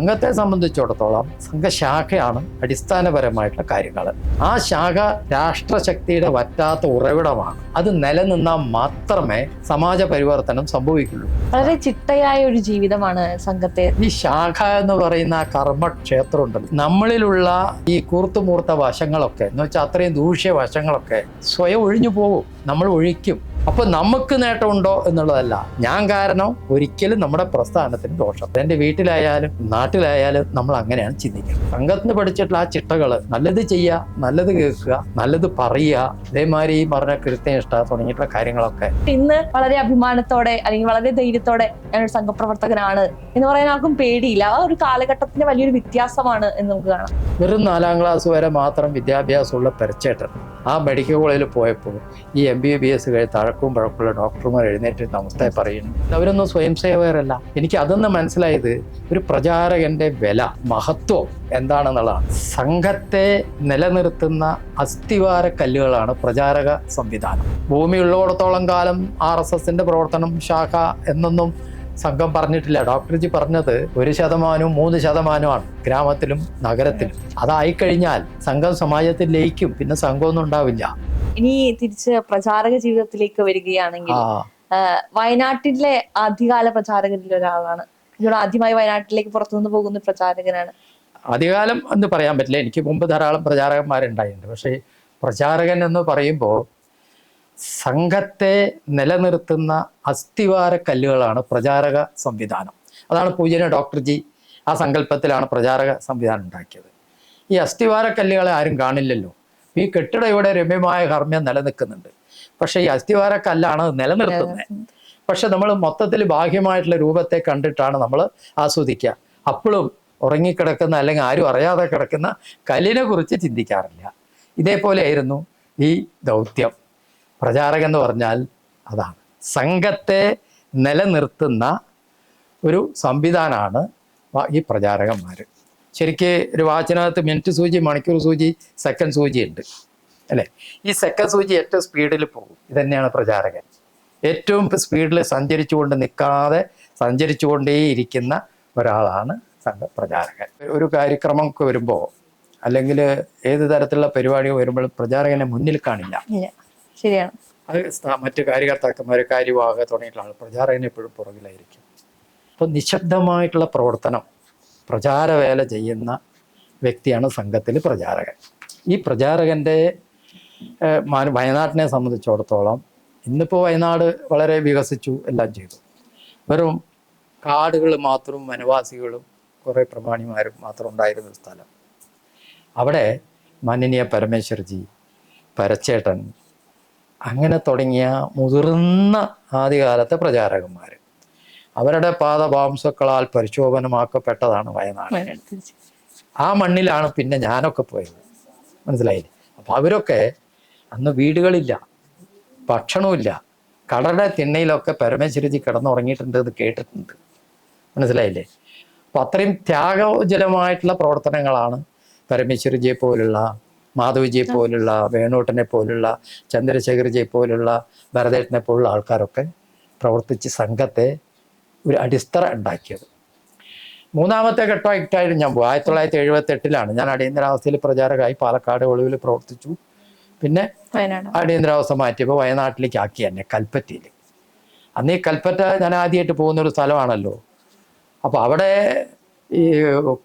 സംഘത്തെ സംബന്ധിച്ചിടത്തോളം സംഘശാഖയാണ് അടിസ്ഥാനപരമായിട്ടുള്ള കാര്യങ്ങൾ. ആ ശാഖ രാഷ്ട്രശക്തിയുടെ വറ്റാത്ത ഉറവിടമാണ്. അത് നിലനിന്നാൽ മാത്രമേ സമാജ പരിവർത്തനം സംഭവിക്കുള്ളൂ. വളരെ ചിട്ടയായ ഒരു ജീവിതമാണ് സംഘത്തെ. ഈ ശാഖ എന്ന് പറയുന്ന ആ കർമ്മക്ഷേത്രം ഉണ്ടല്ലോ നമ്മളിലുള്ള ഈ കൂർത്തുമൂർത്ത വശങ്ങളൊക്കെ എന്ന് വെച്ചാൽ അത്രയും ദൂഷ്യ വശങ്ങളൊക്കെ സ്വയം ഒഴിഞ്ഞു പോകും. നമ്മൾ ഒഴിക്കും. അപ്പൊ നമുക്ക് നേട്ടമുണ്ടോ എന്നുള്ളതല്ല. ഞാൻ കാരണം ഒരിക്കലും നമ്മുടെ പ്രസ്ഥാനത്തിന് ദോഷം. എന്റെ വീട്ടിലായാലും നാട്ടിലായാലും നമ്മൾ അങ്ങനെയാണ് ചിന്തിക്കുന്നത്. സംഘത്തിന് പഠിച്ചിട്ടുള്ള ആ ചിട്ടകൾ നല്ലത് ചെയ്യുക നല്ലത് കേൾക്കുക നല്ലത് പറയുക ഇതേമാതിരി ഈ പറഞ്ഞ കൃത്യനിഷ്ഠ തുടങ്ങിയിട്ടുള്ള കാര്യങ്ങളൊക്കെ. ഇന്ന് വളരെ അഭിമാനത്തോടെ അല്ലെങ്കിൽ വളരെ ധൈര്യത്തോടെ ഞാനൊരു സംഘപ്രവർത്തകനാണ് എന്ന് പറയാൻ ആർക്കും പേടിയില്ല. ആ ഒരു കാലഘട്ടത്തിന്റെ വലിയൊരു വ്യത്യാസമാണ് എന്ന് നമുക്ക് കാണാം. വെറും നാലാം ക്ലാസ് വരെ മാത്രം വിദ്യാഭ്യാസമുള്ള പെരച്ചേട്ടൻ ആ മെഡിക്കൽ കോളേജിൽ പോയപ്പോൾ ഈ എം ബി ബി എസ് കഴിഞ്ഞ് തഴക്കവും പഴക്കമുള്ള ഡോക്ടർമാർ എഴുന്നേറ്റ് നമസ്തേ പറയുന്നു. അവരൊന്നും സ്വയം സേവകരല്ല. എനിക്ക് അതൊന്ന് മനസ്സിലായത് ഒരു പ്രചാരകന്റെ വില മഹത്വം എന്താണെന്നുള്ളതാണ്. സംഘത്തെ നിലനിർത്തുന്ന അസ്ഥിവാര കല്ലുകളാണ് പ്രചാരക സംവിധാനം. ഭൂമി ഉള്ളിടത്തോളം കാലം ആർ എസ് എസിന്റെ പ്രവർത്തനം ശാഖ എന്നൊന്നും സംഘം പറഞ്ഞിട്ടില്ല. ഡോക്ടർജി പറഞ്ഞത് ഒരു ശതമാനവും മൂന്ന് ശതമാനമാണ് ഗ്രാമത്തിലും നഗരത്തിലും. അതായിക്കഴിഞ്ഞാൽ സംഘം സമാജത്തിൽ ലയിക്കും പിന്നെ സംഘമൊന്നും ഉണ്ടാവില്ല. ഇനി തിരിച്ച് പ്രചാരക ജീവിതത്തിലേക്ക് വരികയാണെങ്കിൽ വയനാട്ടിലെ ആദ്യകാല പ്രചാരകരിൽ ഒരാളാണ്. ഇതിലൂടെ ആദ്യമായി വയനാട്ടിലേക്ക് പുറത്തുനിന്ന് പോകുന്ന പ്രചാരകനാണ്. ആദ്യകാലം എന്ന് പറയാൻ പറ്റില്ല. എനിക്ക് മുമ്പ് ധാരാളം പ്രചാരകന്മാരുണ്ടായിട്ടുണ്ട്. പക്ഷേ പ്രചാരകൻ എന്ന് പറയുമ്പോൾ സംഘത്തെ നിലനിർത്തുന്ന അസ്ഥിവാര കല്ലുകളാണ് പ്രചാരക സംവിധാനം. അതാണ് പൂജന ഡോക്ടർ ജി ആ സങ്കല്പത്തിലാണ് പ്രചാരക സംവിധാനം ഉണ്ടാക്കിയത്. ഈ അസ്ഥിവാര കല്ലുകളെ ആരും കാണില്ലല്ലോ. ഈ കെട്ടിടം ഇവിടെ രമ്യമായ കർമ്മ്യം നിലനിൽക്കുന്നുണ്ട്. പക്ഷേ ഈ അസ്ഥിവാരക്കല്ലാണ് നിലനിർത്തുന്നത്. പക്ഷെ നമ്മൾ മൊത്തത്തിൽ ബാഹ്യമായിട്ടുള്ള രൂപത്തെ കണ്ടിട്ടാണ് നമ്മൾ ആസ്വദിക്കുക. അപ്പോഴും ഉറങ്ങിക്കിടക്കുന്ന അല്ലെങ്കിൽ ആരും അറിയാതെ കിടക്കുന്ന കല്ലിനെ കുറിച്ച് ചിന്തിക്കാറില്ല. ഇതേപോലെയായിരുന്നു ഈ ദൗത്യം. പ്രചാരകൻ എന്ന് പറഞ്ഞാൽ അതാണ്. സംഘത്തെ നിലനിർത്തുന്ന ഒരു സംവിധാനമാണ് ഈ പ്രചാരകന്മാർ ശരിക്ക് ഒരു വാച്ചിനകത്ത് മിനിറ്റ് സൂചി മണിക്കൂർ സൂചി സെക്കൻഡ് സൂചി ഉണ്ട്. അല്ലേ? ഈ സെക്കൻഡ് സൂചി ഏറ്റവും സ്പീഡിൽ പോകും. ഇതന്നെയാണ് പ്രചാരകൻ. ഏറ്റവും സ്പീഡിൽ സഞ്ചരിച്ചുകൊണ്ട് നിൽക്കാതെ സഞ്ചരിച്ചുകൊണ്ടേ ഇരിക്കുന്ന ഒരാളാണ് സംഘ പ്രചാരകൻ. ഒരു കാര്യക്രമം ഒക്കെ വരുമ്പോൾ അല്ലെങ്കിൽ ഏത് തരത്തിലുള്ള പരിപാടികൾ വരുമ്പോൾ പ്രചാരകനെ മുന്നിൽ കാണില്ല. ശരിയാണ്. അത് മറ്റു കാര്യകർത്താക്കന്മാർ കാര്യവാഹ തുടങ്ങിയിട്ടുള്ള പ്രചാരകൻ എപ്പോഴും പുറകിലായിരിക്കും. അപ്പോൾ നിശബ്ദമായിട്ടുള്ള പ്രവർത്തനം പ്രചാരവേല ചെയ്യുന്ന വ്യക്തിയാണ് സംഘത്തിൽ പ്രചാരകൻ. ഈ പ്രചാരകന്റെ വയനാട്ടിനെ സംബന്ധിച്ചിടത്തോളം ഇന്നിപ്പോൾ വയനാട് വളരെ വികസിച്ചു എല്ലാം ചെയ്തു. വെറും കാടുകൾ മാത്രം വനവാസികളും കുറേ പ്രമാണിമാരും മാത്രം ഉണ്ടായിരുന്ന സ്ഥലം. അവിടെ മാനനീയ പരമേശ്വർജി പരച്ചേട്ടൻ അങ്ങനെ തുടങ്ങിയ മുതിർന്ന ആദ്യകാലത്തെ പ്രചാരകന്മാർ അവരുടെ പാദപാംസക്കളാൽ പരിശോഭനമാക്കപ്പെട്ടതാണ് വയനാട്. വയനാട് ആ മണ്ണിലാണ് പിന്നെ ഞാനൊക്കെ പോയത്. മനസ്സിലായില്ലേ? അപ്പം അവരൊക്കെ അന്ന് വീടുകളില്ല ഭക്ഷണമില്ല കടയുടെ തിണ്ണയിലൊക്കെ പരമേശ്വരജി കിടന്നുറങ്ങിയിട്ടുണ്ട് എന്ന് കേട്ടിട്ടുണ്ട്. മനസ്സിലായില്ലേ? അപ്പം അത്രയും ത്യാഗോജലമായിട്ടുള്ള പ്രവർത്തനങ്ങളാണ് പരമേശ്വരജിയെ പോലുള്ള മാധവജിയെ പോലുള്ള വേണൂട്ടനെ പോലുള്ള ചന്ദ്രശേഖർജിയെ പോലുള്ള ഭരതേട്ടനെ പോലുള്ള ആൾക്കാരൊക്കെ പ്രവർത്തിച്ച് സംഘത്തെ ഒരു അടിസ്ഥറ ഉണ്ടാക്കിയത്. മൂന്നാമത്തെ ഘട്ടമായിട്ടായിരുന്നു ഞാൻ പോയി ആയിരത്തി തൊള്ളായിരത്തി എഴുപത്തി എട്ടിലാണ് ഞാൻ അടിയന്തരാവസ്ഥയിൽ പ്രചാരകമായി പാലക്കാട് ഒളിവിൽ പ്രവർത്തിച്ചു. പിന്നെ അടിയന്തരാവസ്ഥ മാറ്റിയപ്പോൾ വയനാട്ടിലേക്ക് ആക്കി എന്നെ കൽപ്പറ്റയിൽ അന്ന് ഈ കൽപ്പറ്റ ഞാൻ ആദ്യമായിട്ട് പോകുന്നൊരു സ്ഥലമാണല്ലോ. അപ്പോൾ അവിടെ ഈ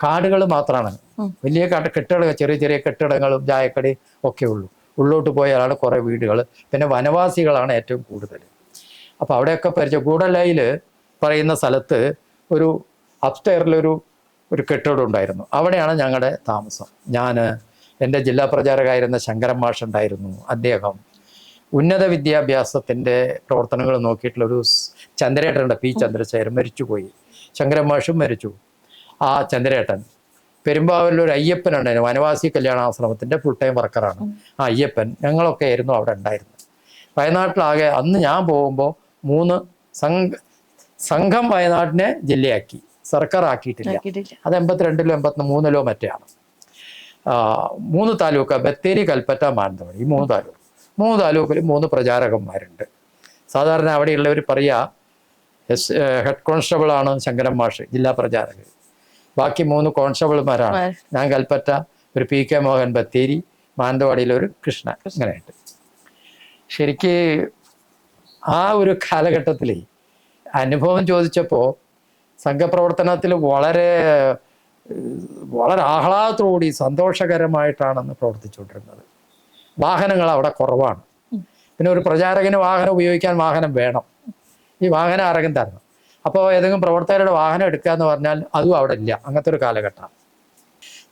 കാടുകൾ മാത്രമാണ്. വലിയ കാട് കെട്ടിടങ്ങൾ ചെറിയ ചെറിയ കെട്ടിടങ്ങളും ചായക്കടി ഒക്കെ ഉള്ളൂ. ഉള്ളോട്ട് പോയാലാണ് കുറേ വീടുകൾ. പിന്നെ വനവാസികളാണ് ഏറ്റവും കൂടുതൽ. അപ്പോൾ അവിടെയൊക്കെ പരിചയം. കൂടലയിൽ പറയുന്ന സ്ഥലത്ത് ഒരു അപ്സ്റ്റെയറിലൊരു ഒരു കെട്ടിടം ഉണ്ടായിരുന്നു. അവിടെയാണ് ഞങ്ങളുടെ താമസം. ഞാൻ എന്റെ ജില്ലാ പ്രചാരകായിരുന്ന ശങ്കരൻ മാഷ് ഉണ്ടായിരുന്നു അദ്ദേഹം ഉന്നത വിദ്യാഭ്യാസത്തിന്റെ പ്രവർത്തനങ്ങൾ നോക്കിയിട്ടുള്ള ഒരു സ് ചന്ദ്രേട്ടനുണ്ട്. പി ചന്ദ്രശേഖരൻ മരിച്ചുപോയി. ശങ്കരൻ മാഷും മരിച്ചു. ആ ചന്ദ്രേട്ടൻ പെരുമ്പാവൂരിൽ ഒരു അയ്യപ്പൻ ഉണ്ടായിരുന്നു വനവാസി കല്യാണാശ്രമത്തിന്റെ ഫുൾ ടൈം വർക്കറാണ് ആ അയ്യപ്പൻ ഞങ്ങളൊക്കെ ആയിരുന്നു അവിടെ ഉണ്ടായിരുന്നത്. വയനാട്ടിലാകെ അന്ന് ഞാൻ പോകുമ്പോൾ മൂന്ന് സംഘ സംഘം വയനാടിനെ ജില്ലയാക്കി സർക്കാർ ആക്കിയിട്ടില്ല. അത് എൺപത്തിരണ്ടിലോ എൺപത്തി മൂന്നിലോ മറ്റെയാണ് മൂന്ന് താലൂക്ക് ബത്തേരി കൽപ്പറ്റ മാനന്തവാടി ഈ മൂന്ന് താലൂക്ക്. മൂന്ന് താലൂക്കിൽ മൂന്ന് പ്രചാരകന്മാരുണ്ട്. സാധാരണ അവിടെയുള്ളവർ പറയുക എസ് ഹെഡ് കോൺസ്റ്റബിളാണ് ശങ്കരൻ മാഷ് ജില്ലാ പ്രചാരകർ ബാക്കി മൂന്ന് കോൺസ്റ്റബിൾമാരാണ്. ഞാൻ കൽപ്പറ്റ ഒരു പി കെ മോഹൻ ബത്തേരി മാനന്തവാടിയിലൊരു ഒരു കൃഷ്ണൻ. ഇങ്ങനെയായിട്ട്. ശരിക്ക് ആ ഒരു കാലഘട്ടത്തിൽ അനുഭവം ചോദിച്ചപ്പോൾ സംഘപ്രവർത്തനത്തിൽ വളരെ വളരെ ആഹ്ലാദത്തോടുകൂടി സന്തോഷകരമായിട്ടാണെന്ന് പ്രവർത്തിച്ചുകൊണ്ടിരുന്നത്. വാഹനങ്ങൾ അവിടെ കുറവാണ്. പിന്നെ ഒരു പ്രചാരകന് വാഹനം ഉപയോഗിക്കാൻ വാഹനം വേണം. ഈ വാഹനം ആരെങ്കിലും തരണം. അപ്പോൾ ഏതെങ്കിലും പ്രവർത്തകരുടെ വാഹനം എടുക്കുക എന്ന് പറഞ്ഞാൽ അതും അവിടെ ഇല്ല. അങ്ങനത്തെ ഒരു കാലഘട്ടമാണ്.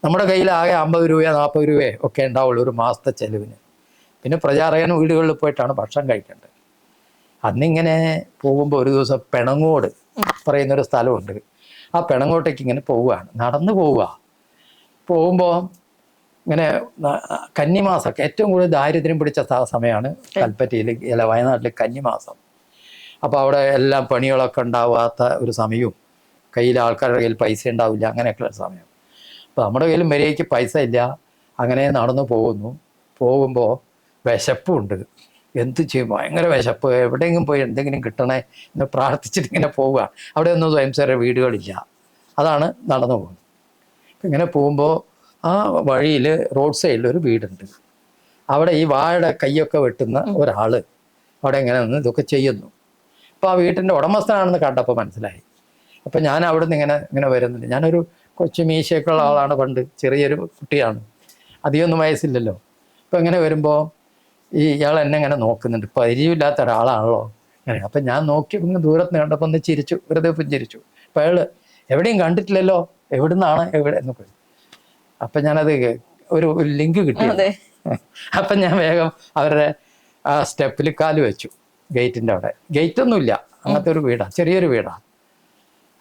നമ്മുടെ കയ്യിൽ ആകെ അമ്പത് രൂപയോ നാൽപ്പത് രൂപയോ ഒക്കെ ഉണ്ടാവുള്ളൂ ഒരു മാസത്തെ ചെലവിന്. പിന്നെ പ്രചാരകൻ വീടുകളിൽ പോയിട്ടാണ് ഭക്ഷണം കഴിക്കേണ്ടത്. അന്നിങ്ങനെ പോകുമ്പോൾ ഒരു ദിവസം പെണങ്ങോട് പറയുന്നൊരു സ്ഥലമുണ്ട്. ആ പെണങ്ങോട്ടേക്ക് ഇങ്ങനെ പോവുകയാണ്. നടന്നു പോവുക. പോകുമ്പോൾ ഇങ്ങനെ കന്നിമാസമൊക്കെ ഏറ്റവും കൂടുതൽ ദാരിദ്ര്യം പിടിച്ച സമയമാണ് കൽപ്പറ്റയിൽ അല്ല വയനാട്ടിൽ കന്നിമാസം. അപ്പോൾ അവിടെ എല്ലാം പണികളൊക്കെ ഉണ്ടാവാത്ത ഒരു സമയവും കയ്യിൽ ആൾക്കാരുടെ കയ്യിൽ പൈസ ഉണ്ടാവില്ല അങ്ങനെയൊക്കെയുള്ള സമയം. അപ്പോൾ നമ്മുടെ കയ്യിൽ മര്യാദയ്ക്ക് പൈസ ഇല്ല. അങ്ങനെ നടന്നു പോകുന്നു. പോകുമ്പോൾ വിശപ്പുണ്ട്. എന്ത് ചെയ്യും? ഭയങ്കര വിശപ്പ്. എവിടെയെങ്കിലും പോയി എന്തെങ്കിലും കിട്ടണേ എന്ന് പ്രാർത്ഥിച്ചിട്ട് ഇങ്ങനെ പോവുക. അവിടെ ഒന്നും സ്വയംസേവ വീടുകളില്ല. അതാണ് നടന്നു പോകുന്നത്. അപ്പം ഇങ്ങനെ പോകുമ്പോൾ ആ വഴിയിൽ റോഡ് സൈഡിൽ ഒരു വീടുണ്ട്. അവിടെ ഈ വാഴയുടെ കൈയൊക്കെ വെട്ടുന്ന ഒരാൾ അവിടെ ഇങ്ങനെ നിന്ന് ഇതൊക്കെ ചെയ്യുന്നു. അപ്പോൾ ആ വീട്ടിന്റെ ഉടമസ്ഥനാണെന്ന് കണ്ടപ്പോൾ മനസ്സിലായി. അപ്പം ഞാൻ അവിടെ നിന്ന് ഇങ്ങനെ ഇങ്ങനെ വരുന്നുണ്ട്. ഞാനൊരു കൊച്ചു മീശയൊക്കെ ഉള്ള ആളാണ് പണ്ട്. ചെറിയൊരു കുട്ടിയാണ്. അധികമൊന്നും വയസ്സില്ലല്ലോ. അപ്പോൾ ഇങ്ങനെ വരുമ്പോൾ ഈ ഇയാൾ എന്നെ ഇങ്ങനെ നോക്കുന്നുണ്ട്. പരിചയമില്ലാത്ത ഒരാളാണല്ലോ അങ്ങനെ അപ്പം ഞാൻ നോക്കി ഇങ്ങനെ ദൂരത്ത് കണ്ടപ്പോ കണ്ടപ്പോൾ ഒന്ന് ചിരിച്ചു. വെറുതെ പുഞ്ചിരിച്ചു അപ്പം അയാൾ എവിടെയും കണ്ടിട്ടില്ലല്ലോ? എവിടുന്നാണ്? എവിടെ? എന്നൊക്കെ അപ്പം ഞാനത് ഒരു ലിങ്ക് കിട്ടി. അപ്പൊ ഞാൻ വേഗം അവരുടെ ആ സ്റ്റെപ്പിൽ കാൽ വെച്ചു ഗേറ്റിന്റെ അവിടെ. ഗേറ്റ് ഒന്നുമില്ല അങ്ങനത്തെ ഒരു വീടാണ് ചെറിയൊരു വീടാണ്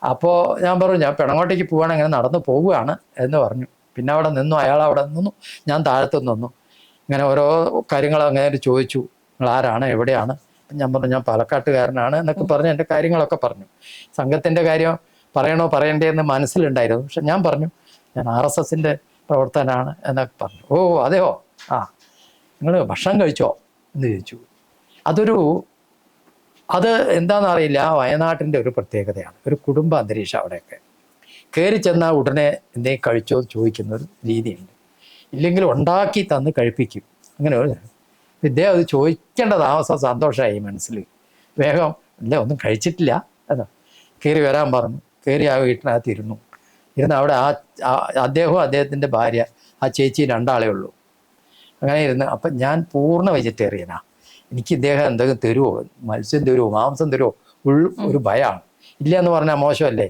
അപ്പോൾ ഞാൻ പറഞ്ഞു ഞാൻ പെണങ്ങോട്ടേക്ക് പോവാണ്. ഇങ്ങനെ നടന്നു പോവുകയാണ് എന്ന് പറഞ്ഞു. പിന്നെ അവിടെ നിന്നു. അയാൾ അവിടെ നിന്നു. ഞാൻ താഴത്തു നിന്നു. ഇങ്ങനെ ഓരോ കാര്യങ്ങൾ അങ്ങനെ ചോദിച്ചു നിങ്ങൾ ആരാണ് എവിടെയാണ് ഞാൻ പറഞ്ഞു ഞാൻ പാലക്കാട്ടുകാരനാണ് എന്നൊക്കെ പറഞ്ഞ് എന്റെ കാര്യങ്ങളൊക്കെ പറഞ്ഞു. സംഘത്തിന്റെ കാര്യം പറയണോ പറയണ്ടേ എന്ന് മനസ്സിലുണ്ടായിരുന്നു. പക്ഷെ ഞാൻ പറഞ്ഞു ഞാൻ ആർ എസ് എസിന്റെ പ്രവർത്തനാണ് എന്നൊക്കെ പറഞ്ഞു. ഓ അതെയോ? ആ നിങ്ങൾ ഭക്ഷണം കഴിച്ചോ? എന്ന് ചോദിച്ചു. അതൊരു അത് എന്താണെന്നറിയില്ല വയനാട്ടിന്റെ ഒരു പ്രത്യേകതയാണ്. ഒരു കുടുംബ അന്തരീക്ഷം അവിടെയൊക്കെ. കയറി ചെന്നാൽ ഉടനെ എന്തെങ്കിലും കഴിച്ചോ എന്ന് ചോദിക്കുന്ന ഒരു രീതിയുണ്ട്. ഇല്ലെങ്കിൽ ഉണ്ടാക്കി തന്ന് കഴിപ്പിക്കും. അങ്ങനെ ഇദ്ദേഹം അത് ചോദിക്കേണ്ട താമസം സന്തോഷമായി മനസ്സിൽ. വേഗം ഇല്ല ഒന്നും കഴിച്ചിട്ടില്ല എന്നാ കയറി വരാൻ പറഞ്ഞു. കയറി ആ വീട്ടിനകത്ത് ഇരുന്നു. ഇരുന്ന് അവിടെ ആ അദ്ദേഹവും അദ്ദേഹത്തിന്റെ ഭാര്യ ആ ചേച്ചി രണ്ടാളേ ഉള്ളൂ. അങ്ങനെ ഇരുന്ന് അപ്പം ഞാൻ പൂർണ വെജിറ്റേറിയനാ. എനിക്ക് ഇദ്ദേഹം എന്തെങ്കിലും തരുമോ മത്സ്യം തരുമോ മാംസം തരുമോ ഉൾ ഒരു ഭയമാണ് ഇല്ല എന്ന് പറഞ്ഞാൽ മോശമല്ലേ?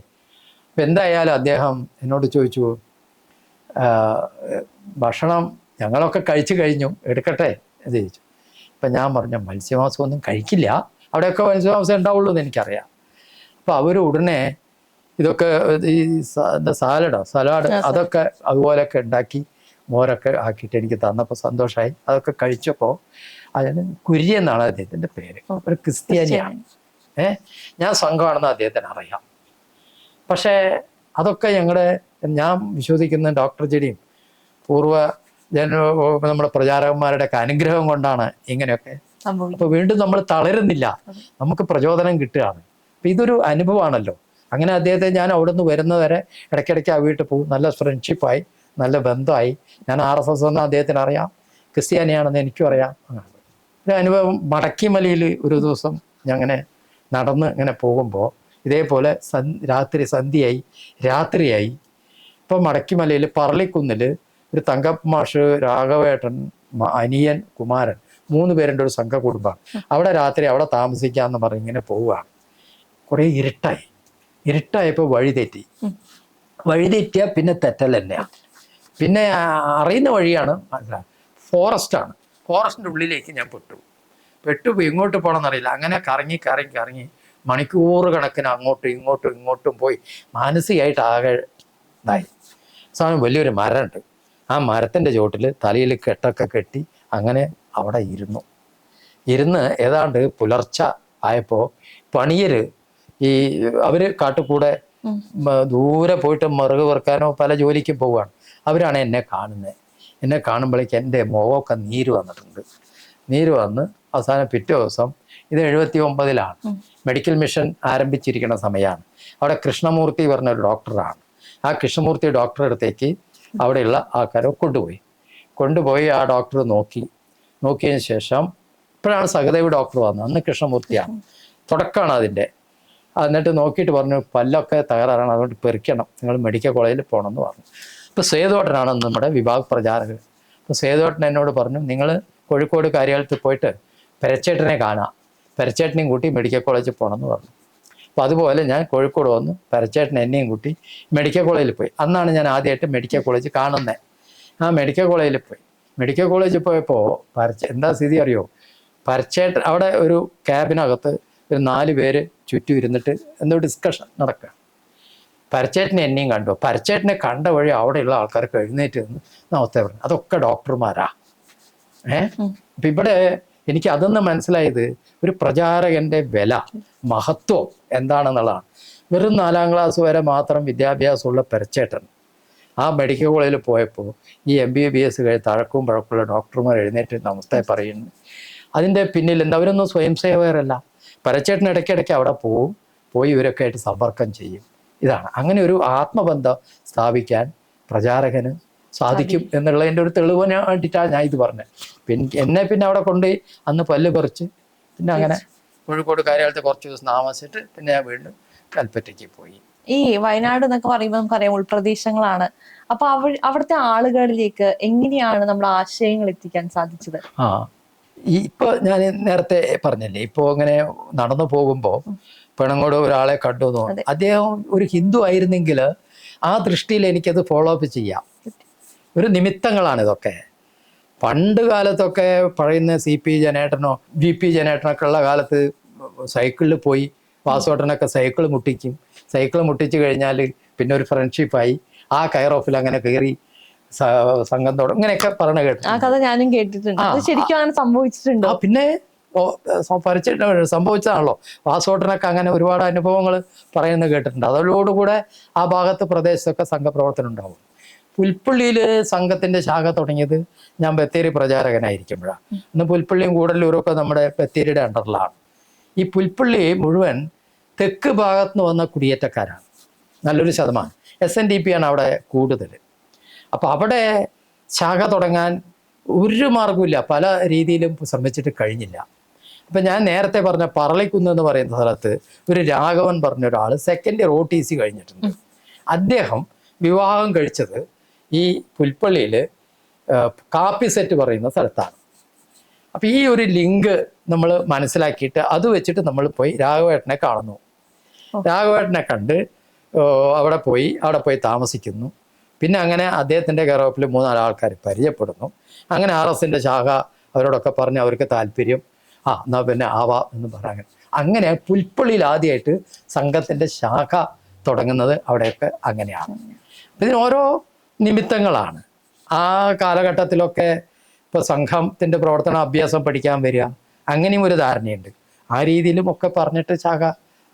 അപ്പം എന്തായാലും അദ്ദേഹം എന്നോട് ചോദിച്ചു "ആ, ഭക്ഷണം ഞങ്ങളൊക്കെ കഴിച്ചു കഴിഞ്ഞു. എടുക്കട്ടെ എന്ന് ചോദിച്ചു. അപ്പം ഞാൻ പറഞ്ഞു മത്സ്യമാംസം ഒന്നും കഴിക്കില്ല. അവിടെയൊക്കെ മത്സ്യമാംസം ഉണ്ടാവുള്ളൂ എന്ന് എനിക്കറിയാം. അപ്പോൾ അവർ ഉടനെ ഇതൊക്കെ ഈ സാലഡോ സലാഡ് അതൊക്കെ അതുപോലെയൊക്കെ ഉണ്ടാക്കി മോരൊക്കെ ആക്കിയിട്ട് എനിക്ക് തന്നപ്പോൾ സന്തോഷമായി അതൊക്കെ കഴിച്ചപ്പോൾ അതിന് കുര്യൻ എന്നാണ് അദ്ദേഹത്തിന്റെ പേര്. ഒരു ക്രിസ്ത്യാനിയാണ് ഏഹ് ഞാൻ സംഘമാണെന്ന് അദ്ദേഹത്തിന് അറിയാം. പക്ഷേ അതൊക്കെ ഞങ്ങളുടെ ഞാൻ വിശ്വസിക്കുന്ന ഡോക്ടർ ചെടിയും പൂർവ ജന നമ്മുടെ പ്രചാരകന്മാരുടെ ഒക്കെ അനുഗ്രഹം കൊണ്ടാണ് ഇങ്ങനെയൊക്കെ. അപ്പൊ അപ്പോൾ വീണ്ടും നമ്മൾ തളരുന്നില്ല. നമുക്ക് പ്രചോദനം കിട്ടുകയാണ്. അപ്പം ഇതൊരു അനുഭവമാണല്ലോ. അങ്ങനെ അദ്ദേഹത്തെ ഞാൻ അവിടെ നിന്ന് വരുന്നവരെ ഇടയ്ക്കിടയ്ക്ക് ആ വീട്ടിൽ പോകും. നല്ല ഫ്രണ്ട്ഷിപ്പായി നല്ല ബന്ധമായി. ഞാൻ ആർ എസ് എസ് എന്ന് അദ്ദേഹത്തിന് അറിയാം. ക്രിസ്ത്യാനിയാണെന്ന് എനിക്കും അറിയാം. അങ്ങനെ ഒരു അനുഭവം മടക്കിമലയിൽ ഒരു ദിവസം ഞാൻ അങ്ങനെ നടന്ന് ഇങ്ങനെ പോകുമ്പോൾ ഇതേപോലെ സന് രാത്രി സന്ധ്യയായി രാത്രിയായി. ഇപ്പം മടക്കിമലയിൽ പറളിക്കുന്നിൽ ഒരു തങ്കമാഷ് രാഘവേട്ടൻ അനിയൻ കുമാരൻ മൂന്ന് പേരുടെ ഒരു സംഘ കുടുംബമാണ് അവിടെ രാത്രി അവിടെ താമസിക്കാമെന്ന് പറഞ്ഞ് ഇങ്ങനെ പോവുകയാണ് കുറേ ഇരുട്ടായി. ഇരുട്ടായപ്പോൾ വഴി തെറ്റി. വഴി പിന്നെ തെറ്റൽ തന്നെയാണ് പിന്നെ അറിയുന്ന വഴിയാണ് ഫോറസ്റ്റാണ് ഫോറസ്റ്റിന്റെ ഉള്ളിലേക്ക് ഞാൻ പെട്ടു. പെട്ടു ഇങ്ങോട്ട് പോകണമെന്ന് അറിയില്ല അങ്ങനെ കറങ്ങി കറങ്ങി കറങ്ങി മണിക്കൂർ കണക്കിന് അങ്ങോട്ടും ഇങ്ങോട്ടും ഇങ്ങോട്ടും പോയി മാനസികമായിട്ട് ആകെ ഇതായി. സാധനം വലിയൊരു മരമുണ്ട്. ആ മരത്തിന്റെ ചോട്ടിൽ തലയിൽ കെട്ടൊക്കെ കെട്ടി അങ്ങനെ അവിടെ ഇരുന്നു. ഇരുന്ന് ഏതാണ്ട് പുലർച്ച ആയപ്പോൾ പണിയർ ഈ അവർ കാട്ടുകൂടെ ദൂരെ പോയിട്ട് മറുക് വെറുക്കാനോ പല ജോലിക്കും പോവുകയാണ് അവരാണ് എന്നെ കാണുന്നത് എന്നെ കാണുമ്പോഴേക്ക് എന്റെ മുഖമൊക്കെ നീര് വന്നിട്ടുണ്ട്. നീര് വന്ന് അവസാനം പിറ്റേ ദിവസം ഇത് എഴുപത്തി ഒമ്പതിലാണ് മെഡിക്കൽ മിഷൻ ആരംഭിച്ചിരിക്കുന്ന സമയമാണ് അവിടെ കൃഷ്ണമൂർത്തി പറഞ്ഞ ഒരു ഡോക്ടറാണ്. ആ കൃഷ്ണമൂർത്തി ഡോക്ടറെ അടുത്തേക്ക് അവിടെയുള്ള ആൾക്കാരെ കൊണ്ടുപോയി. കൊണ്ടുപോയി ആ ഡോക്ടർ നോക്കി. നോക്കിയതിന് ശേഷം ഇപ്പോഴാണ് സഹദേവ് ഡോക്ടർ വന്നത്. അന്ന് കൃഷ്ണമൂർത്തിയാണ്. തുടക്കമാണ് അതിന്റെ. എന്നിട്ട് നോക്കിയിട്ട് പറഞ്ഞു പല്ലൊക്കെ തകരാറാണ്. അതുകൊണ്ട് പെറിക്കണം. നിങ്ങൾ മെഡിക്കൽ കോളേജിൽ പോകണമെന്ന് പറഞ്ഞു. അപ്പോൾ സേതോട്ടനാണ് നമ്മുടെ വിഭാഗ പ്രചാരകർ അപ്പോൾ സേതോട്ടൻ എന്നോട് പറഞ്ഞു നിങ്ങൾ കോഴിക്കോട് കാര്യാലയത്തിൽ പോയിട്ട് പെരച്ചേട്ടനെ കാണാം. പെരച്ചേട്ടനെയും കൂട്ടി മെഡിക്കൽ കോളേജിൽ പോകണമെന്ന് പറഞ്ഞു. അപ്പോൾ അതുപോലെ ഞാൻ കോഴിക്കോട് വന്നു പരച്ചേട്ടൻ എന്നെയും കൂട്ടി മെഡിക്കൽ കോളേജിൽ പോയി. അന്നാണ് ഞാൻ ആദ്യമായിട്ട് മെഡിക്കൽ കോളേജ് കാണുന്നത് ആ മെഡിക്കൽ കോളേജിൽ പോയി. മെഡിക്കൽ കോളേജിൽ പോയപ്പോൾ പരച്ച എന്താ സ്ഥിതി അറിയോ? പരച്ചേട്ടൻ അവിടെ ഒരു ക്യാബിനകത്ത് ഒരു നാല് പേര് ചുറ്റും ഇരുന്നിട്ട് എന്തോ ഡിസ്കഷൻ നടക്കുക പരച്ചേട്ടനെ എന്നെയും കണ്ടു. പരച്ചേട്ടനെ കണ്ട വഴി അവിടെയുള്ള ആൾക്കാർക്ക് എഴുന്നേറ്റ് നിന്ന് നമസ്തേ പറഞ്ഞു അതൊക്കെ ഡോക്ടർമാരാ ഏ? അപ്പം ഇവിടെ എനിക്ക് അതൊന്ന് മനസ്സിലായത് ഒരു പ്രചാരകന്റെ വില മഹത്വം എന്താണെന്നുള്ളതാണ്. വെറും നാലാം ക്ലാസ് വരെ മാത്രം വിദ്യാഭ്യാസമുള്ള പെരച്ചേട്ടൻ. ആ മെഡിക്കൽ കോളേജിൽ പോയപ്പോൾ ഈ എം ബി ബി എസ് കഴിഞ്ഞ് തഴക്കവും പഴക്കമുള്ള ഡോക്ടർമാർ എഴുന്നേറ്റ് നമസ്തേ പറയുന്നു. അതിന്റെ പിന്നിൽ എന്താ അവരൊന്നും സ്വയം സേവകരല്ല. പരച്ചേട്ടൻ ഇടയ്ക്കിടയ്ക്ക് അവിടെ പോവും പോയി ഇവരൊക്കെ ആയിട്ട് സമ്പർക്കം ചെയ്യും. ഇതാണ്. അങ്ങനെ ഒരു ആത്മബന്ധം സ്ഥാപിക്കാൻ പ്രചാരകന് സാധിക്കും എന്നുള്ള എന്നുള്ളതിന്റെ ഒരു തെളിവിന് വേണ്ടിയിട്ടാണ് ഞാൻ ഇത് പറഞ്ഞത്. പിന്നെ എന്നെ പിന്നെ അവിടെ കൊണ്ടുപോയി അന്ന് പല്ല് പറിച്ച് പിന്നെ അങ്ങനെ കോഴിക്കോട് കാര്യാലയത്തെ കുറച്ച് ദിവസം താമസിച്ചിട്ട് പിന്നെ ഞാൻ വീണ്ടും കൽപ്പറ്റയ്ക്ക് പോയി. ഈ വയനാട് എന്നൊക്കെ പറയുമ്പോൾ നമുക്കറിയാം ഉൾപ്രദേശങ്ങളാണ്. അപ്പൊ അവ അവിടുത്തെ ആളുകളിലേക്ക് എങ്ങനെയാണ് നമ്മൾ ആശയങ്ങൾ എത്തിക്കാൻ സാധിച്ചത്? ആ ഇപ്പൊ ഞാൻ നേരത്തെ പറഞ്ഞല്ലേ ഇപ്പൊ ഇങ്ങനെ നടന്നു പോകുമ്പോൾ പെണങ്ങോട് ഒരാളെ കണ്ടു എന്ന് അദ്ദേഹം ഒരു ഹിന്ദു ആയിരുന്നെങ്കിൽ ആ ദൃഷ്ടിയിൽ എനിക്കത് ഫോളോ അപ്പ് ചെയ്യാം. ഒരു നിമിത്തങ്ങളാണ് ഇതൊക്കെ. പണ്ട് കാലത്തൊക്കെ പറയുന്ന സി പി ജനേട്ടനോ ജി പി ജനേട്ടനൊക്കെ ഉള്ള കാലത്ത് സൈക്കിളിൽ പോയി വാസോട്ടനൊക്കെ സൈക്കിൾ മുട്ടിക്കും. സൈക്കിൾ മുട്ടിച്ച് കഴിഞ്ഞാൽ പിന്നെ ഒരു ഫ്രണ്ട്ഷിപ്പായി. ആ കയർ ഓഫിൽ അങ്ങനെ കയറി സ- സംഘം തുടങ്ങും. ഇങ്ങനെയൊക്കെ പറഞ്ഞു കേട്ടു ആ കഥ ഞാനും കേട്ടിട്ടുണ്ട്. ശരിക്കും അങ്ങനെ സംഭവിച്ചിട്ടുണ്ട്? പിന്നെ പരിചയം സംഭവിച്ചതാണല്ലോ. വാസോട്ടനൊക്കെ അങ്ങനെ ഒരുപാട് അനുഭവങ്ങൾ പറയുന്നത് കേട്ടിട്ടുണ്ട്. അതോടുകൂടെ ആ ഭാഗത്ത് പ്രദേശത്തൊക്കെ സംഘപ്രവർത്തനം ഉണ്ടാവും. പുൽപ്പള്ളിയിൽ സംഘത്തിന്റെ ശാഖ തുടങ്ങിയത് ഞാൻ ബത്തേരി പ്രചാരകനായിരിക്കുമ്പോഴാണ് ഇന്ന് പുൽപ്പള്ളിയും കൂടല്ലൂരും ഒക്കെ നമ്മുടെ ബത്തേരിയുടെ അണ്ടറിലാണ്. ഈ പുൽപ്പള്ളി മുഴുവൻ തെക്ക് ഭാഗത്ത് നിന്ന് വന്ന കുടിയേറ്റക്കാരാണ്. നല്ലൊരു ശതമാനം. എസ് എൻ ഡി പി ആണ് അവിടെ കൂടുതൽ അപ്പോൾ അവിടെ ശാഖ തുടങ്ങാൻ ഒരു മാർഗമില്ല പല രീതിയിലും ശ്രമിച്ചിട്ട് കഴിഞ്ഞില്ല. അപ്പം ഞാൻ നേരത്തെ പറഞ്ഞ പറളിക്കുന്ന് എന്ന് പറയുന്ന സ്ഥലത്ത് ഒരു രാഘവൻ പറഞ്ഞ ഒരാൾ second year O T C കഴിഞ്ഞിട്ടുണ്ട്. അദ്ദേഹം വിവാഹം കഴിച്ചത് ഈ പുൽപ്പള്ളിയിൽ കാപ്പി സെറ്റ് പറയുന്ന സ്ഥലത്താണ്. അപ്പം ഈ ഒരു ലിങ്ക് നമ്മൾ മനസ്സിലാക്കിയിട്ട് അത് വെച്ചിട്ട് നമ്മൾ പോയി രാഘവേട്ടനെ കാണുന്നു. രാഘവേട്ടനെ കണ്ട് അവിടെ പോയി അവിടെ പോയി താമസിക്കുന്നു. പിന്നെ അങ്ങനെ അദ്ദേഹത്തിന്റെ കെയറോപ്പിൽ മൂന്നാൽ ആൾക്കാർ പരിചയപ്പെടുന്നു. അങ്ങനെ ആർ എസിന്റെ ശാഖ അവരോടൊക്കെ പറഞ്ഞ് അവർക്ക് താല്പര്യം. ആ എന്നാൽ പിന്നെ ആവാം എന്ന് പറയാൻ അങ്ങനെ. പുൽപ്പള്ളിയിൽ ആദ്യമായിട്ട് സംഘത്തിന്റെ ശാഖ തുടങ്ങുന്നത് അവിടെയൊക്കെ അങ്ങനെയാണ്. ഇതിന് ഓരോ നിമിത്തങ്ങളാണ്. ആ കാലഘട്ടത്തിലൊക്കെ ഇപ്പോൾ സംഘത്തിന്റെ പ്രവർത്തന അഭ്യാസം പഠിക്കാൻ വരിക അങ്ങനെയും ഒരു ധാരണയുണ്ട്. ആ രീതിയിലും ഒക്കെ പറഞ്ഞിട്ട് ശാഖ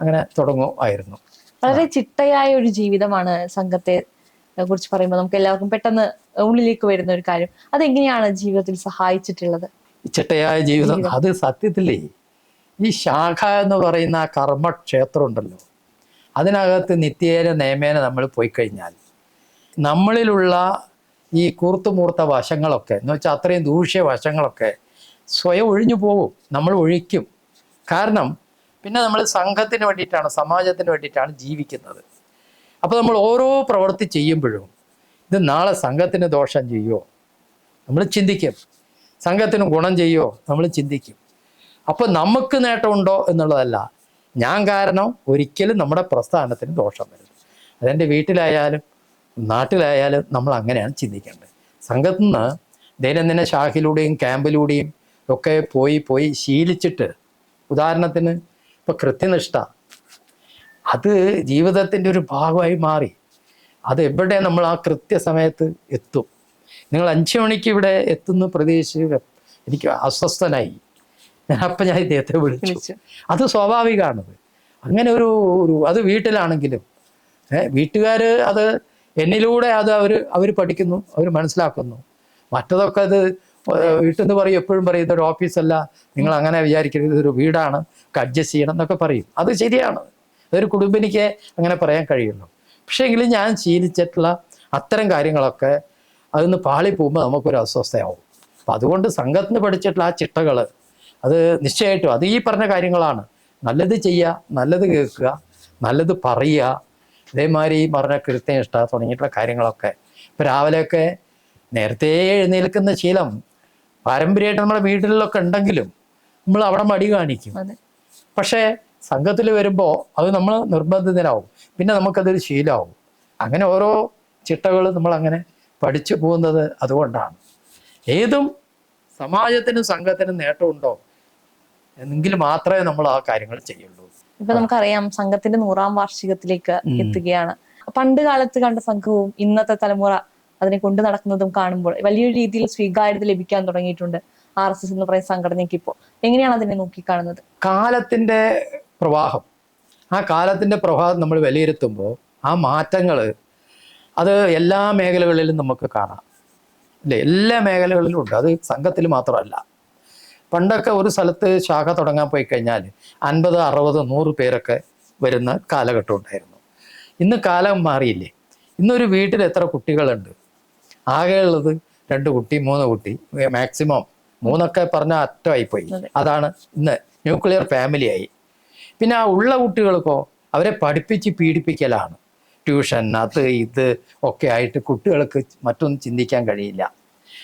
അങ്ങനെ തുടങ്ങുമായിരുന്നു വളരെ ചിട്ടയായ ഒരു ജീവിതമാണ് സംഘത്തെ കുറിച്ച് പറയുമ്പോൾ നമുക്ക് എല്ലാവർക്കും പെട്ടെന്ന് ഉള്ളിലേക്ക് വരുന്ന ഒരു കാര്യം. അതെങ്ങനെയാണ് ജീവിതത്തിൽ സഹായിച്ചിട്ടുള്ളത്? ചിട്ടയായ ജീവിതം. അത് സത്യത്തിലേ ഈ ശാഖ എന്ന് പറയുന്ന ആ കർമ്മക്ഷേത്രം ഉണ്ടല്ലോ. അതിനകത്ത് നിത്യേന നിയമേന നമ്മൾ പോയി കഴിഞ്ഞാൽ നമ്മളിലുള്ള ഈ കൂർത്തുമൂർത്ത വശങ്ങളൊക്കെ എന്ന് വെച്ചാൽ അത്രയും ദൂഷ്യ വശങ്ങളൊക്കെ സ്വയം ഒഴിഞ്ഞു പോകും നമ്മൾ ഒഴിക്കും. കാരണം പിന്നെ നമ്മൾ സംഘത്തിന് വേണ്ടിയിട്ടാണ് സമാജത്തിന് വേണ്ടിയിട്ടാണ് ജീവിക്കുന്നത്. അപ്പോൾ നമ്മൾ ഓരോ പ്രവൃത്തി ചെയ്യുമ്പോഴും ഇത് നാളെ സംഘത്തിന് ദോഷം ചെയ്യുമോ നമ്മൾ ചിന്തിക്കും. സംഘത്തിന് ഗുണം ചെയ്യുമോ നമ്മൾ ചിന്തിക്കും. അപ്പോൾ നമുക്ക് നേട്ടമുണ്ടോ എന്നുള്ളതല്ല ഞാൻ കാരണം ഒരിക്കലും നമ്മുടെ പ്രസ്ഥാനത്തിന് ദോഷം വരും അതെന്റെ വീട്ടിലായാലും നാട്ടിലായാലും നമ്മൾ അങ്ങനെയാണ് ചിന്തിക്കേണ്ടത്. സംഘത്തിൽ നിന്ന് ദൈനംദിന ശാഖയിലൂടെയും ക്യാമ്പിലൂടെയും ഒക്കെ പോയി പോയി ശീലിച്ചിട്ട് ഉദാഹരണത്തിന് ഇപ്പോൾ കൃത്യനിഷ്ഠ. അത് ജീവിതത്തിന്റെ ഒരു ഭാഗമായി മാറി. അത് എവിടെ നമ്മൾ ആ കൃത്യസമയത്ത് എത്തും. നിങ്ങൾ അഞ്ച് മണിക്ക് ഇവിടെ എത്തുന്ന പ്രതീക്ഷിച്ച് എനിക്ക് അസ്വസ്ഥനായി. ഞാൻ അപ്പം ഞാൻ ഇദ്ദേഹത്തെ വിളിച്ചു. വിളിച്ചു. അത് സ്വാഭാവികമാണത്. അങ്ങനെ ഒരു ഒരു അത് വീട്ടിലാണെങ്കിലും വീട്ടുകാർ അത് എന്നിലൂടെ അത് അവർ അവർ പഠിക്കുന്നു അവർ മനസ്സിലാക്കുന്നു. മറ്റതൊക്കെ അത് വീട്ടിൽ നിന്ന് പറയും എപ്പോഴും പറയും ഇതൊരു ഓഫീസല്ല നിങ്ങൾ അങ്ങനെ വിചാരിക്കരുത് ഇതൊരു വീടാണ് അഡ്ജസ്റ്റ് ചെയ്യണം എന്നൊക്കെ പറയും. അത് ശരിയാണ്. അതൊരു കുടുംബിനിക്ക് അങ്ങനെ പറയാൻ കഴിയുള്ളൂ. പക്ഷേ എങ്കിലും ഞാൻ ശീലിച്ചിട്ടുള്ള അത്തരം കാര്യങ്ങളൊക്കെ അതിന്ന് പാളി പോകുമ്പോൾ നമുക്കൊരു അസ്വസ്ഥയാവും. അപ്പം അതുകൊണ്ട് സംഘത്തിന് പഠിച്ചിട്ടുള്ള ആ ചിട്ടകൾ അത് നിശ്ചയമായിട്ടും അത് ഈ പറഞ്ഞ കാര്യങ്ങളാണ്. നല്ലത് ചെയ്യുക നല്ലത് കേൾക്കുക നല്ലത് പറയുക ഇതേമാതിരി ഈ പറഞ്ഞ കൃത്യനിഷ്ഠ തുടങ്ങിയിട്ടുള്ള കാര്യങ്ങളൊക്കെ. ഇപ്പം രാവിലെയൊക്കെ നേരത്തെ എഴുന്നേൽക്കുന്ന ശീലം പാരമ്പര്യമായിട്ട് നമ്മുടെ വീട്ടിലൊക്കെ ഉണ്ടെങ്കിലും നമ്മൾ അവിടെ മടി കാണിക്കും. പക്ഷേ സംഘത്തിൽ വരുമ്പോൾ അത് നമ്മൾ നിർബന്ധിതരാവും. പിന്നെ നമുക്കതൊരു ശീലമാവും അങ്ങനെ ഓരോ ചിട്ടകൾ നമ്മളങ്ങനെ പഠിച്ചു പോകുന്നത് അതുകൊണ്ടാണ്. ഏതും സമാജത്തിനും സംഘത്തിനും നേട്ടമുണ്ടോ? എന്നെങ്കിൽ മാത്രമേ നമ്മൾ ആ കാര്യങ്ങൾ ചെയ്യുള്ളൂ. ഇപ്പൊ നമുക്കറിയാം സംഘത്തിന്റെ നൂറാം വാർഷികത്തിലേക്ക് എത്തുകയാണ്. പണ്ട് കാലത്ത് കണ്ട സംഘവും ഇന്നത്തെ തലമുറ അതിനെ കൊണ്ടു നടക്കുന്നതും കാണുമ്പോൾ വലിയൊരു രീതിയിൽ സ്വീകാര്യത ലഭിക്കാൻ തുടങ്ങിയിട്ടുണ്ട് ആർ എസ് എസ് എന്ന് പറയുന്ന സംഘടനയ്ക്ക് ഇപ്പോൾ. എങ്ങനെയാണ് അതിനെ നോക്കിക്കാണുന്നത്? കാലത്തിന്റെ പ്രവാഹം. ആ കാലത്തിന്റെ പ്രവാഹം നമ്മൾ വിലയിരുത്തുമ്പോൾ ആ മാറ്റങ്ങൾ അത് എല്ലാ മേഖലകളിലും നമുക്ക് കാണാം. അല്ലേ? എല്ലാ മേഖലകളിലും ഉണ്ട്. അത് സംഘത്തിൽ മാത്രമല്ല. പണ്ടൊക്കെ ഒരു സ്ഥലത്ത് ശാഖ തുടങ്ങാൻ പോയി കഴിഞ്ഞാൽ അൻപത് അറുപത് നൂറ് പേരൊക്കെ വരുന്ന കാലഘട്ടം ഉണ്ടായിരുന്നു. ഇന്ന് കാലം മാറിയില്ലേ? ഇന്നൊരു വീട്ടിൽ എത്ര കുട്ടികളുണ്ട്? ആകെ ഉള്ളത് രണ്ട് കുട്ടി മൂന്ന് കുട്ടി മാക്സിമം മൂന്നൊക്കെ പറഞ്ഞാൽ അറ്റമായിപ്പോയി. അതെ. അതാണ് ഇന്ന് ന്യൂക്ലിയർ ഫാമിലിയായി പിന്നെ ആ ഉള്ള കുട്ടികൾക്കോ അവരെ പഠിപ്പിച്ച് പീഡിപ്പിക്കലാണ്. ട്യൂഷൻ അത് ഇത് ഒക്കെ ആയിട്ട് കുട്ടികൾക്ക് മറ്റൊന്നും ചിന്തിക്കാൻ കഴിയില്ല.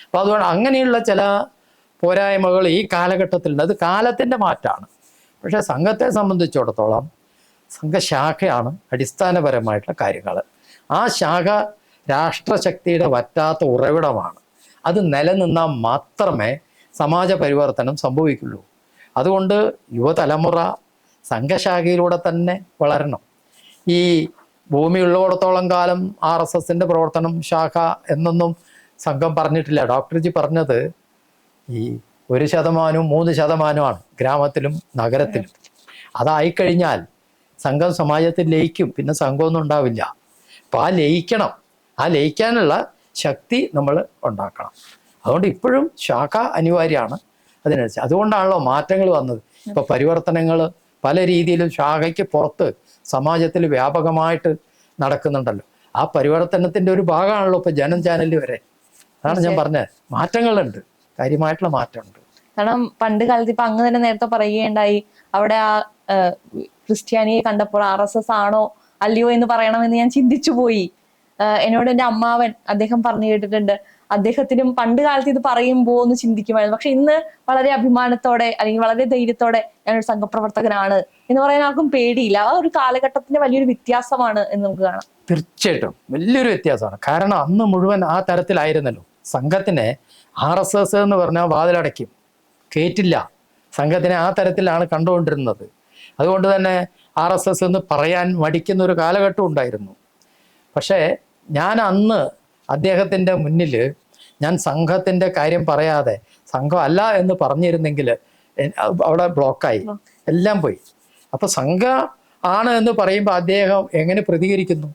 അപ്പോൾ അതുകൊണ്ട് അങ്ങനെയുള്ള ചില പോരായ്മകൾ ഈ കാലഘട്ടത്തിലുണ്ട് അത് കാലത്തിന്റെ മാറ്റമാണ് പക്ഷേ സംഘത്തെ സംബന്ധിച്ചിടത്തോളം സംഘശാഖയാണ് അടിസ്ഥാനപരമായിട്ടുള്ള കാര്യങ്ങൾ. ആ ശാഖ രാഷ്ട്രശക്തിയുടെ വറ്റാത്ത ഉറവിടമാണ്. അത് നിലനിന്നാൽ മാത്രമേ സമാജ പരിവർത്തനം സംഭവിക്കുള്ളൂ. അതുകൊണ്ട് യുവതലമുറ സംഘശാഖയിലൂടെ തന്നെ വളരണം. ഈ ഭൂമി ഉള്ളിടത്തോളം കാലം ആർ എസ് എസിന്റെ പ്രവർത്തനം ശാഖ എന്നൊന്നും സംഘം പറഞ്ഞിട്ടില്ല. ഡോക്ടർജി പറഞ്ഞത് ഈ ഒരു ശതമാനവും മൂന്ന് ശതമാനമാണ് ഗ്രാമത്തിലും നഗരത്തിലും. അതായിക്കഴിഞ്ഞാൽ സംഘം സമാജത്തിൽ ലയിക്കും. പിന്നെ സംഘമൊന്നും ഉണ്ടാവില്ല. അപ്പം ആ ലയിക്കണം. ആ ലയിക്കാനുള്ള ശക്തി നമ്മൾ ഉണ്ടാക്കണം. അതുകൊണ്ട് ഇപ്പോഴും ശാഖ അനിവാര്യമാണ് അതിനനുസരിച്ച്. അതുകൊണ്ടാണല്ലോ മാറ്റങ്ങൾ വന്നത്. ഇപ്പൊ പരിവർത്തനങ്ങൾ പല രീതിയിലും ശാഖയ്ക്ക് പുറത്ത് സമാജത്തിൽ വ്യാപകമായിട്ട് നടക്കുന്നുണ്ടല്ലോ. ആ പരിവർത്തനത്തിന്റെ ഒരു ഭാഗമാണല്ലോ ഇപ്പൊ ജനം ചാനൽ വരെ. അതാണ് ഞാൻ പറഞ്ഞത്. മാറ്റങ്ങളുണ്ട്. കാര്യമായിട്ടുള്ള മാറ്റമുണ്ട്. കാരണം പണ്ട് കാലത്ത് ഇപ്പൊ അങ്ങ് തന്നെ നേരത്തെ പറയുകയുണ്ടായി അവിടെ ആ ക്രിസ്ത്യാനിയെ കണ്ടപ്പോൾ ആർ എസ് എസ് ആണോ അല്ലയോ എന്ന് പറയണമെന്ന് ഞാൻ ചിന്തിച്ചു പോയി. എന്നോട് എന്റെ അമ്മാവൻ അദ്ദേഹം പറഞ്ഞു കേട്ടിട്ടുണ്ട് അദ്ദേഹത്തിനും പണ്ട് കാലത്ത് ഇത് പറയുമ്പോ എന്ന് ചിന്തിക്കുമായിരുന്നു. പക്ഷെ ഇന്ന് വളരെ അഭിമാനത്തോടെ അല്ലെങ്കിൽ വളരെ ധൈര്യത്തോടെ ഞാനൊരു സംഘപ്രവർത്തകനാണ് എന്ന് പറയാൻ ആർക്കും പേടിയില്ല. ആ ഒരു കാലഘട്ടത്തിന്റെ വലിയൊരു വ്യത്യാസമാണ് എന്ന് നമുക്ക് കാണാം. തീർച്ചയായിട്ടും. വലിയൊരു വ്യത്യാസമാണ്. കാരണം അന്ന് മുഴുവൻ ആ തരത്തിലായിരുന്നല്ലോ. സംഘത്തിനെ ആർ എസ് എസ് എന്ന് പറഞ്ഞാൽ വാതിലടയ്ക്കും. കേറ്റില്ല. സംഘത്തിനെ ആ തരത്തിലാണ് കണ്ടുകൊണ്ടിരുന്നത്. അതുകൊണ്ട് തന്നെ ആർ എസ് എസ് എന്ന് പറയാൻ മടിക്കുന്ന ഒരു കാലഘട്ടം ഉണ്ടായിരുന്നു. പക്ഷേ ഞാൻ അന്ന് അദ്ദേഹത്തിന്റെ മുന്നിൽ ഞാൻ സംഘത്തിന്റെ കാര്യം പറയാതെ സംഘം അല്ല എന്ന് പറഞ്ഞിരുന്നെങ്കിൽ അവിടെ ബ്ലോക്കായി. എല്ലാം പോയി. അപ്പോൾ സംഘ ആണ് എന്ന് പറയുമ്പോൾ അദ്ദേഹം എങ്ങനെ പ്രതികരിക്കുന്നു?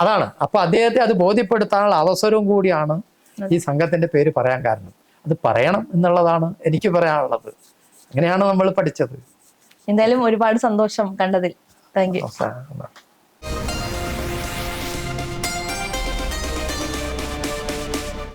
അതാണ്. അപ്പോൾ അദ്ദേഹത്തെ അത് ബോധ്യപ്പെടുത്താനുള്ള അവസരവും കൂടിയാണ് ഈ സംഘത്തിന്റെ പേര് പറയാൻ കാരണം. അത് പറയണം എന്നുള്ളതാണ് എനിക്ക് പറയാനുള്ളത്. അങ്ങനെയാണ് നമ്മൾ പഠിച്ചത്. എന്തായാലും ഒരുപാട് സന്തോഷം കണ്ടതിൽ. Thank you